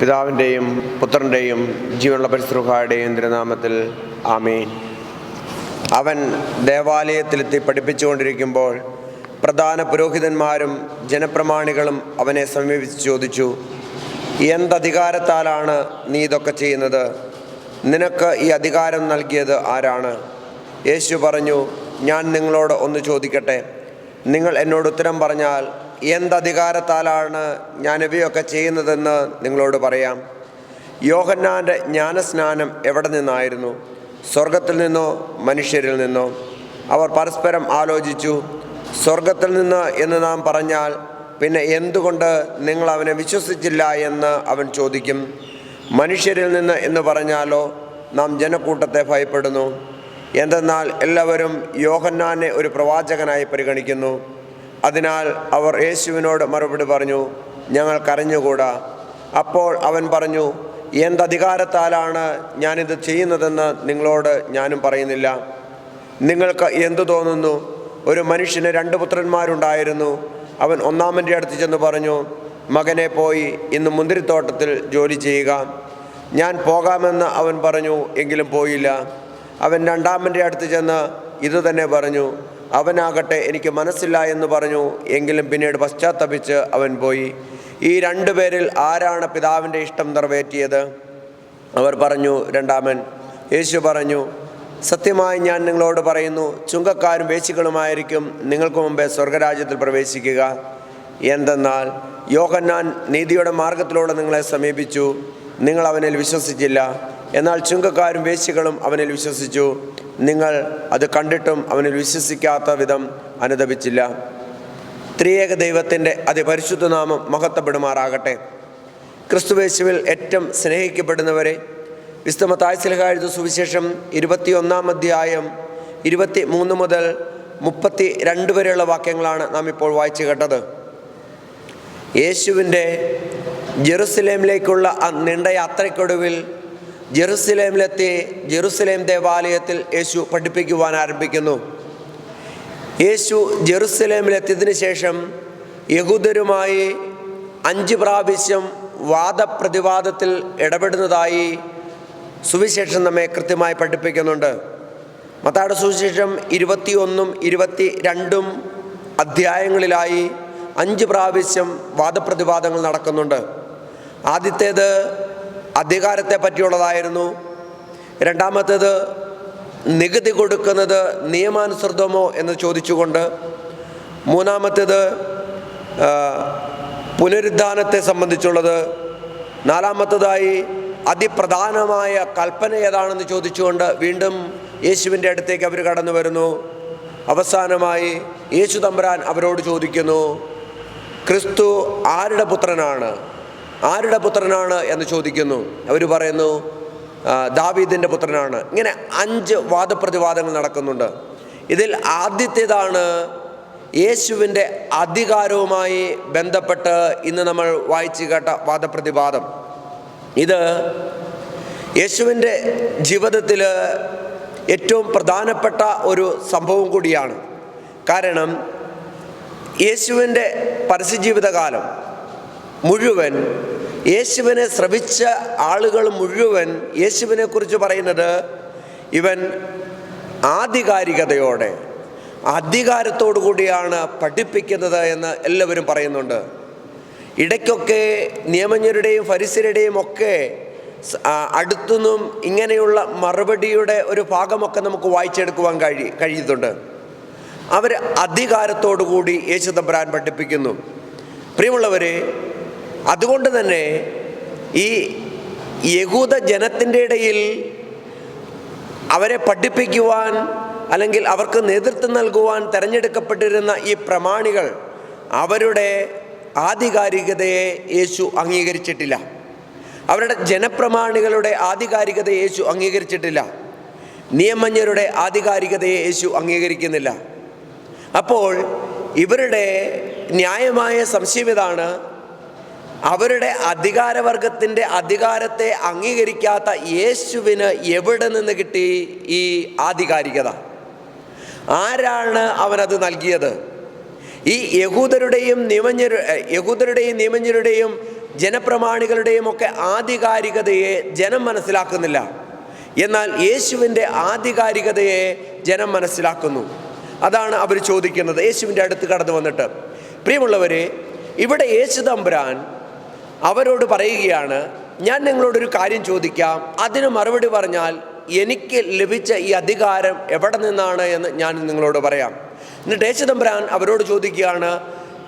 പിതാവിന്റെയും പുത്രന്റെയും ജീവനുള്ള പരിശ്രുഹായുടെയും തിരുനാമത്തിൽ ആമീൻ. അവൻ ദേവാലയത്തിലെത്തി പഠിപ്പിച്ചുകൊണ്ടിരിക്കുമ്പോൾ പ്രധാന പുരോഹിതന്മാരും ജനപ്രമാണികളും അവനെ സമീപിച്ച് ചോദിച്ചു എന്തധികാരത്താലാണ് നീ ഇതൊക്കെ ചെയ്യുന്നത്? നിനക്ക് ഈ അധികാരം നൽകിയത് ആരാണ്? യേശു പറഞ്ഞു ഞാൻ നിങ്ങളോട് ഒന്ന് ചോദിക്കട്ടെ. നിങ്ങൾ എന്നോട് ഉത്തരം പറഞ്ഞാൽ എന്തധികാരത്താലാണ് ഞാൻ ഇവയൊക്കെ ചെയ്യുന്നതെന്ന് നിങ്ങളോട് പറയാം. യോഹന്നാന്റെ ജ്ഞാനസ്നാനം എവിടെ നിന്നായിരുന്നു? സ്വർഗത്തിൽ നിന്നോ? മനുഷ്യരിൽ നിന്നോ? അവർ പരസ്പരം ആലോചിച്ചു. സ്വർഗത്തിൽ നിന്ന് എന്ന് നാം പറഞ്ഞാൽ പിന്നെ എന്തുകൊണ്ട് നിങ്ങൾ അവനെ വിശ്വസിച്ചില്ല എന്ന് അവൻ ചോദിക്കും. മനുഷ്യരിൽ നിന്ന് എന്ന് പറഞ്ഞാലോ? നാം ജനക്കൂട്ടത്തെ ഭയപ്പെടുന്നു. എന്തെന്നാൽ എല്ലാവരും യോഹന്നാനെ ഒരു പ്രവാചകനായി പരിഗണിക്കുന്നു. അതിനാൽ അവർ യേശുവിനോട് മറുപടി പറഞ്ഞു ഞങ്ങൾ കരഞ്ഞുകൂടാ. അപ്പോൾ അവൻ പറഞ്ഞു എന്തധികാരത്താലാണ് ഞാനിത് ചെയ്യുന്നതെന്ന് നിങ്ങളോട് ഞാനും പറയുന്നില്ല. നിങ്ങൾക്ക് എന്തു തോന്നുന്നു? ഒരു മനുഷ്യന് രണ്ട് പുത്രന്മാരുണ്ടായിരുന്നു. അവൻ ഒന്നാമന്റെ അടുത്ത് ചെന്ന് പറഞ്ഞു മകനെ പോയി ഇന്ന് മുന്തിരിത്തോട്ടത്തിൽ ജോലി ചെയ്യുക. ഞാൻ പോകാമെന്ന് അവൻ പറഞ്ഞു എങ്കിലും പോയില്ല. അവൻ രണ്ടാമന്റെ അടുത്ത് ചെന്ന് ഇതുതന്നെ പറഞ്ഞു അവനാകട്ടെ എനിക്ക് മനസ്സില്ല എന്ന് പറഞ്ഞു. എങ്കിലും പിന്നീട് പശ്ചാത്തപിച്ച് അവൻ പോയി. ഈ രണ്ടു പേരിൽ ആരാണ് പിതാവിന്റെ ഇഷ്ടം നിറവേറ്റിയത്? അവർ പറഞ്ഞു രണ്ടാമൻ. യേശു പറഞ്ഞു സത്യമായി ഞാൻ നിങ്ങളോട് പറയുന്നു ചുങ്കക്കാരും വേശികളുമായിരിക്കും നിങ്ങൾക്ക് മുമ്പേ സ്വർഗരാജ്യത്തിൽ പ്രവേശിക്കുക. എന്തെന്നാൽ യോഹന്നാൻ നീതിയുടെ മാർഗത്തിലൂടെ നിങ്ങളെ സമീപിച്ചു. നിങ്ങൾ അവനിൽ വിശ്വസിച്ചില്ല. എന്നാൽ ചുങ്കക്കാരും വേശികളും അവനിൽ വിശ്വസിച്ചു. നിങ്ങൾ അത് കണ്ടിട്ടും അവനിൽ വിശ്വസിക്കാത്ത വിധം അനുദപിച്ചില്ല. ത്രിയേക ദൈവത്തിന്റെ അതിപരിശുദ്ധ നാമം മഹത്വപ്പെടുമാറാകട്ടെ. ക്രിസ്തുവേശുവിൽ ഏറ്റവും സ്നേഹിക്കപ്പെടുന്നവരെ വിസ്തമ എഴുതു സുവിശേഷം ഇരുപത്തിയൊന്നാം അധ്യായം ഇരുപത്തി മൂന്ന് മുതൽ മുപ്പത്തി രണ്ട് വരെയുള്ള വാക്യങ്ങളാണ് നാം ഇപ്പോൾ വായിച്ചു കേട്ടത്. യേശുവിന്റെ ജെറുസലേമിലേക്കുള്ള ആ നീണ്ട യാത്രയ്ക്കൊടുവിൽ ജെറുസലേമിലെത്തി ജെറുസലേം ദേവാലയത്തിൽ യേശു പഠിപ്പിക്കുവാൻ ആരംഭിക്കുന്നു. യേശു ജെറുസലേമിലെത്തിയതിനു ശേഷം യഹൂദരുമായി അഞ്ച് പ്രാവശ്യം വാദപ്രതിവാദത്തിൽ ഇടപെടുന്നതായി സുവിശേഷം നമ്മെ കൃത്യമായി പഠിപ്പിക്കുന്നുണ്ട്. മത്താട് സുവിശേഷം ഇരുപത്തിയൊന്നും ഇരുപത്തി രണ്ടും അധ്യായങ്ങളിലായി അഞ്ച് പ്രാവശ്യം വാദപ്രതിവാദങ്ങൾ നടക്കുന്നുണ്ട്. ആദ്യത്തേത് അധികാരത്തെ പറ്റിയുള്ളതായിരുന്നു. രണ്ടാമത്തേത് നികുതി കൊടുക്കുന്നത് നിയമാനുസൃതമോ എന്ന് ചോദിച്ചുകൊണ്ട് മൂന്നാമത്തേത് പുനരുദ്ധാനത്തെ സംബന്ധിച്ചുള്ളത് നാലാമത്തതായി അതിപ്രധാനമായ കൽപ്പന ഏതാണെന്ന് ചോദിച്ചുകൊണ്ട് വീണ്ടും യേശുവിന്റെ അടുത്തേക്ക് അവർ കടന്നു വരുന്നു. അവസാനമായി യേശു തമ്പുരാൻ അവരോട് ചോദിക്കുന്നു ക്രിസ്തു ആരുടെ പുത്രനാണ്? ആരുടെ പുത്രനാണ് എന്ന് ചോദിക്കുന്നു. അവർ പറയുന്നു "ആ, ദാവീദിന്റെ പുത്രനാണ്. ഇങ്ങനെ അഞ്ച് വാദപ്രതിവാദങ്ങൾ നടക്കുന്നുണ്ട്. ഇതിൽ ആദ്യത്തേതാണ് യേശുവിന്റെ അധികാരവുമായി ബന്ധപ്പെട്ട് ഇന്ന് നമ്മൾ വായിച്ചു കേട്ട വാദപ്രതിവാദം. ഇത് യേശുവിന്റെ ജീവിതത്തിൽ ഏറ്റവും പ്രധാനപ്പെട്ട ഒരു സംഭവം കൂടിയാണ്. കാരണം യേശുവിന്റെ പരസ്യജീവിതകാലം മുഴുവൻ യേശുവിനെ ശ്രവിച്ച ആളുകൾ മുഴുവൻ യേശുവിനെ കുറിച്ച് പറയുന്നത് ഇവൻ ആധികാരികതയോടെ അധികാരത്തോടു കൂടിയാണ് പഠിപ്പിക്കുന്നത് എന്ന് എല്ലാവരും പറയുന്നുണ്ട്. ഇടയ്ക്കൊക്കെ നിയമജ്ഞരുടെയും ഫരിസരുടെയും ഒക്കെ അടുത്തുനിന്നും ഇങ്ങനെയുള്ള മറുപടിയുടെ ഒരു ഭാഗമൊക്കെ നമുക്ക് വായിച്ചെടുക്കുവാൻ കഴി കഴിയുന്നുണ്ട്. അവർ അധികാരത്തോടു കൂടി യേശു പഠിപ്പിക്കുന്നു. പ്രിയമുള്ളവരെ അതുകൊണ്ട് തന്നെ ഈ യഹൂദ ജനത്തിന്റെ ഇടയിൽ അവരെ പഠിപ്പിക്കുവാൻ അല്ലെങ്കിൽ അവർക്ക് നേതൃത്വം നൽകുവാൻ തിരഞ്ഞെടുക്കപ്പെട്ടിരുന്ന ഈ പ്രമാണികൾ അവരുടെ ആധികാരികതയെ യേശു അംഗീകരിച്ചിട്ടില്ല. അവരുടെ ജനപ്രമാണികളുടെ ആധികാരികതയെ യേശു അംഗീകരിച്ചിട്ടില്ല. നിയമജ്ഞരുടെ ആധികാരികതയെ യേശു അംഗീകരിക്കുന്നില്ല. അപ്പോൾ ഇവരുടെ ന്യായമായ സംശയം ഇതാണ്. അവരുടെ അധികാരവർഗത്തിന്റെ അധികാരത്തെ അംഗീകരിക്കാത്ത യേശുവിന് എവിടെ നിന്ന് കിട്ടി ഈ ആധികാരികത? ആരാണ് അവനത് നൽകിയത്? ഈ യഹൂദരുടെയും നിയമജ്ഞരു യഹൂദരുടെയും നിയമജ്ഞരുടെയും ജനപ്രമാണികളുടെയും ഒക്കെ ആധികാരികതയെ ജനം മനസ്സിലാക്കുന്നില്ല. എന്നാൽ യേശുവിന്റെ ആധികാരികതയെ ജനം മനസ്സിലാക്കുന്നു. അതാണ് അവർ ചോദിക്കുന്നത്. യേശുവിന്റെ അടുത്ത് കടന്നു വന്നിട്ട് പ്രിയമുള്ളവരെ ഇവിടെ യേശു തമ്പുരാൻ അവരോട് പറയുകയാണ് ഞാൻ നിങ്ങളോടൊരു കാര്യം ചോദിക്കാം. അതിന് മറുപടി പറഞ്ഞാൽ എനിക്ക് ലഭിച്ച ഈ അധികാരം എവിടെ നിന്നാണ് എന്ന് ഞാൻ നിങ്ങളോട് പറയാം. എന്നിട്ട് യേശുദമ്പരാൻ അവരോട് ചോദിക്കുകയാണ്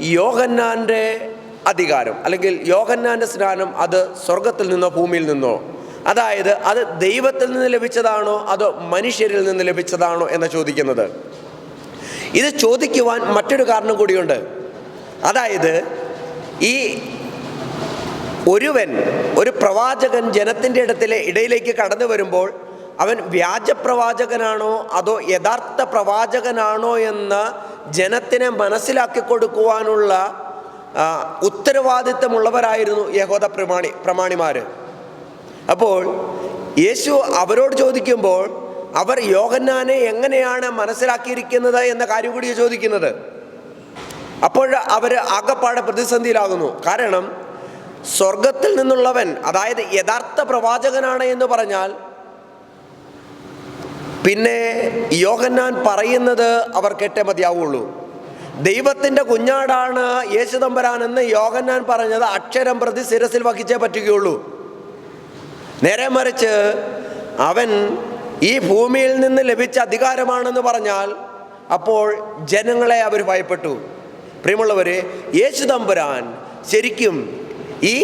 യോഹന്നാന്റെ അധികാരം അല്ലെങ്കിൽ യോഹന്നാന്റെ സ്നാനം അത് സ്വർഗത്തിൽ നിന്നോ ഭൂമിയിൽ നിന്നോ? അതായത് അത് ദൈവത്തിൽ നിന്ന് ലഭിച്ചതാണോ അതോ മനുഷ്യരിൽ നിന്ന് ലഭിച്ചതാണോ എന്ന് ചോദിക്കുന്നത്. ഇത് ചോദിക്കുവാൻ മറ്റൊരു കാരണം കൂടിയുണ്ട്. അതായത് ഈ ഒരുവൻ ഒരു പ്രവാചകൻ ജനത്തിന്റെ ഇടത്തിലെ ഇടയിലേക്ക് കടന്നു വരുമ്പോൾ അവൻ വ്യാജപ്രവാചകനാണോ അതോ യഥാർത്ഥ പ്രവാചകനാണോ എന്ന് ജനത്തിനെ മനസ്സിലാക്കി കൊടുക്കുവാനുള്ള ഉത്തരവാദിത്തമുള്ളവരായിരുന്നു യഹോദ പ്രമാണി പ്രമാണിമാർ അപ്പോൾ യേശു അവരോട് ചോദിക്കുമ്പോൾ അവർ യോഹന്നാനെ എങ്ങനെയാണ് മനസ്സിലാക്കിയിരിക്കുന്നത് എന്ന കാര്യം കൂടി ചോദിക്കുന്നത്. അപ്പോൾ അവർ ആകപ്പാടെ പ്രതിസന്ധിയിലാകുന്നു. കാരണം സ്വർഗത്തിൽ നിന്നുള്ളവൻ അതായത് യഥാർത്ഥ പ്രവാചകനാണ് എന്ന് പറഞ്ഞാൽ പിന്നെ യോഗന്നാൻ പറയുന്നത് അവർ കേട്ടേ മതിയാവുള്ളൂ. ദൈവത്തിന്റെ കുഞ്ഞാടാണ് യേശുദമ്പരാൻ എന്ന് യോഹന്നാൻ പറഞ്ഞത് അക്ഷരം പ്രതി ശിരസിൽ വഹിച്ചേ പറ്റുകയുള്ളൂ. നേരെ മറിച്ച് അവൻ ഈ ഭൂമിയിൽ നിന്ന് ലഭിച്ച അധികാരമാണെന്ന് പറഞ്ഞാൽ അപ്പോൾ ജനങ്ങളെ അവർ ഭയപ്പെട്ടു. പ്രിയമുള്ളവരെ യേശു ശരിക്കും ഈ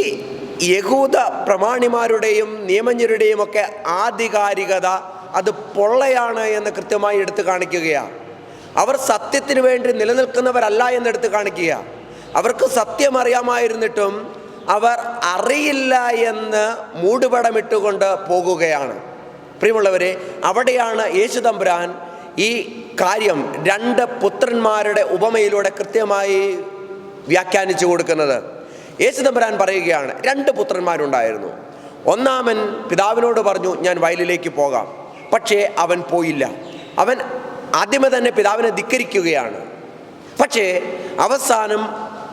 യഹൂദ പ്രമാണിമാരുടെയും നിയമജ്ഞരുടെയും ഒക്കെ ആധികാരികത അത് പൊള്ളയാണ് എന്ന് കൃത്യമായി എടുത്തു കാണിക്കുകയാണ് അവർ സത്യത്തിന് വേണ്ടി നിലനിൽക്കുന്നവരല്ല എന്നെടുത്ത് കാണിക്കുക അവർക്ക് സത്യം അറിയാമായിരുന്നിട്ടും അവർ അറിയില്ല എന്ന് മൂടുപടമിട്ടുകൊണ്ട് പോകുകയാണ്. പ്രിയമുള്ളവരെ അവിടെയാണ് യേശു തമ്പുരാൻ ഈ കാര്യം രണ്ട് പുത്രന്മാരുടെ ഉപമയിലൂടെ കൃത്യമായി വ്യാഖ്യാനിച്ചു കൊടുക്കുന്നത്. യേശു തമ്പുരാൻ പറയുകയാണ് രണ്ട് പുത്രന്മാരുണ്ടായിരുന്നു. ഒന്നാമൻ പിതാവിനോട് പറഞ്ഞു ഞാൻ വയലിലേക്ക് പോകാം. പക്ഷേ അവൻ പോയില്ല. അവൻ ആദ്യമേ തന്നെ പിതാവിനെ ധിക്കരിക്കുകയാണ്. പക്ഷേ അവസാനം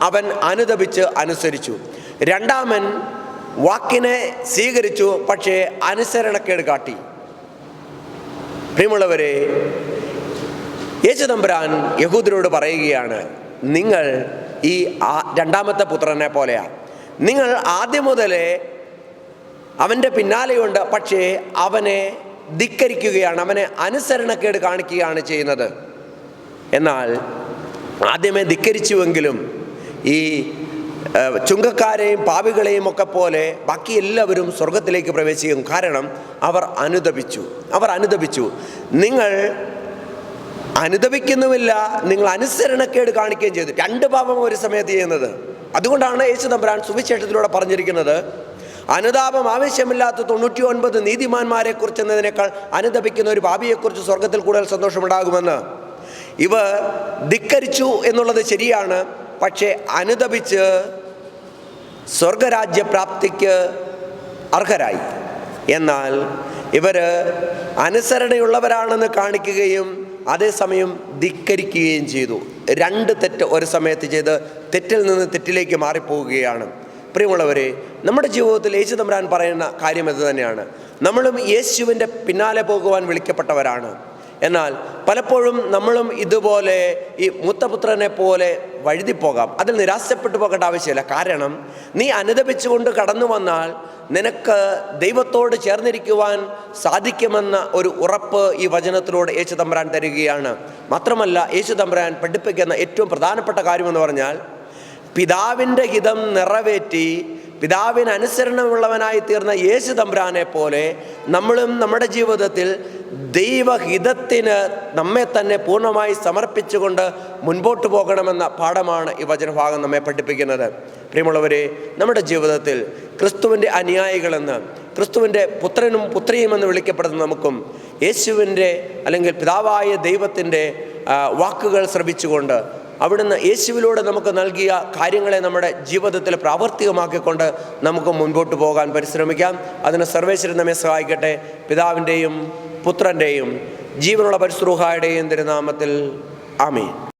അവൻ അനുദപിച്ച് അനുസരിച്ചു. രണ്ടാമൻ വാക്കിനെ സ്വീകരിച്ചു പക്ഷേ അനുസരണക്കേട് കാട്ടി. പ്രിയമുള്ളവരെ യേശുദമ്പുരാൻ യഹൂദരോട് പറയുകയാണ് നിങ്ങൾ ഈ രണ്ടാമത്തെ പുത്രനെ പോലെയാണ് നിങ്ങൾ ആദ്യം മുതലേ അവന്റെ പിന്നാലെയുണ്ട് പക്ഷേ അവനെ ധിക്കരിക്കുകയാണ് അവനെ അനുസരണക്കേട് കാണിക്കുകയാണ് ചെയ്യുന്നത്. എന്നാൽ ആദ്യമേ ധിക്കരിച്ചുവെങ്കിലും ഈ ചുങ്കക്കാരെയും പാവികളെയും ഒക്കെ പോലെ ബാക്കി എല്ലാവരും സ്വർഗത്തിലേക്ക് പ്രവേശിക്കും. കാരണം അവർ അനുദപിച്ചു അവർ അനുദപിച്ചു. നിങ്ങൾ അനുദപിക്കുന്നുമില്ല നിങ്ങൾ അനുസരണക്കേട് കാണിക്കുകയും ചെയ്തു. രണ്ട് പാപം ഒരു സമയത്ത് ചെയ്യുന്നത്. അതുകൊണ്ടാണ് യേശു തമ്പുരാൻ സുവിശേഷത്തിലൂടെ പറഞ്ഞിരിക്കുന്നത് അനുതാപം ആവശ്യമില്ലാത്ത തൊണ്ണൂറ്റി ഒൻപത് നീതിമാന്മാരെ കുറിച്ച് എന്നതിനേക്കാൾ അനുദപിക്കുന്ന ഒരു ഭാവിയെക്കുറിച്ച് സ്വർഗത്തിൽ കൂടുതൽ സന്തോഷമുണ്ടാകുമെന്ന്. ഇവ ധിക്കരിച്ചു എന്നുള്ളത് ശരിയാണ് പക്ഷേ അനുദപിച്ച് സ്വർഗരാജ്യപ്രാപ്തിക്ക് അർഹരായി. എന്നാൽ ഇവർ അനുസരണയുള്ളവരാണെന്ന് കാണിക്കുകയും അതേസമയം ധിക്കരിക്കുകയും ചെയ്തു. രണ്ട് തെറ്റ് ഒരു സമയത്ത് ചെയ്ത് തെറ്റിൽ നിന്ന് തെറ്റിലേക്ക് മാറിപ്പോവുകയാണ്. പ്രിയമുള്ളവരെ നമ്മുടെ ജീവിതത്തിൽ യേശു തമ്പുരാൻ പറയുന്ന കാര്യം ഇത് തന്നെയാണ്. നമ്മളും യേശുവിന്റെ പിന്നാലെ പോകുവാൻ വിളിക്കപ്പെട്ടവരാണ്. എന്നാൽ പലപ്പോഴും നമ്മളും ഇതുപോലെ ഈ മൂത്തപുത്രനെ പോലെ വഴുതിപ്പോകാം. അതിൽ നിരാശപ്പെട്ടു പോകേണ്ട ആവശ്യമില്ല. കാരണം നീ അനുദപിച്ചുകൊണ്ട് കടന്നു വന്നാൽ നിനക്ക് ദൈവത്തോട് ചേർന്നിരിക്കുവാൻ സാധിക്കുമെന്ന ഒരു ഉറപ്പ് ഈ വചനത്തിലൂടെ യേശു തമ്പുരാൻ തരികയാണ്. മാത്രമല്ല യേശു തമ്പുരാൻ പഠിപ്പിക്കുന്ന ഏറ്റവും പ്രധാനപ്പെട്ട കാര്യമെന്ന് പറഞ്ഞാൽ പിതാവിന്റെ ഹിതം നിറവേറ്റി പിതാവിന് അനുസരണമുള്ളവനായി തീർന്ന യേശു തമ്പ്രാനെ പോലെ നമ്മളും നമ്മുടെ ജീവിതത്തിൽ ദൈവഹിതത്തിന് നമ്മെ തന്നെ പൂർണമായി സമർപ്പിച്ചുകൊണ്ട് മുൻപോട്ട് പോകണമെന്ന പാഠമാണ് ഈ വചനഭാഗം നമ്മെ പഠിപ്പിക്കുന്നത്. പ്രിയമുള്ളവരെ നമ്മുടെ ജീവിതത്തിൽ ക്രിസ്തുവിന്റെ അനുയായികളെന്ന് ക്രിസ്തുവിന്റെ പുത്രനും പുത്രിയുമെന്ന് വിളിക്കപ്പെടുന്ന നമുക്കും യേശുവിന്റെ അല്ലെങ്കിൽ പിതാവായ ദൈവത്തിന്റെ വാക്കുകൾ ശ്രമിച്ചുകൊണ്ട് അവിടുന്ന് യേശുവിലൂടെ നമുക്ക് നൽകിയ കാര്യങ്ങളെ നമ്മുടെ ജീവിതത്തിൽ പ്രാവർത്തികമാക്കിക്കൊണ്ട് നമുക്ക് മുൻപോട്ട് പോകാൻ പരിശ്രമിക്കാം. അതിന് സർവേശ്വരൻ നമ്മെ സഹായിക്കട്ടെ. പിതാവിന്റെയും പുത്രന്റെയും ജീവനുള്ള പരിശ്രൂഹായുടെയും തിരുനാമത്തിൽ ആമീൻ.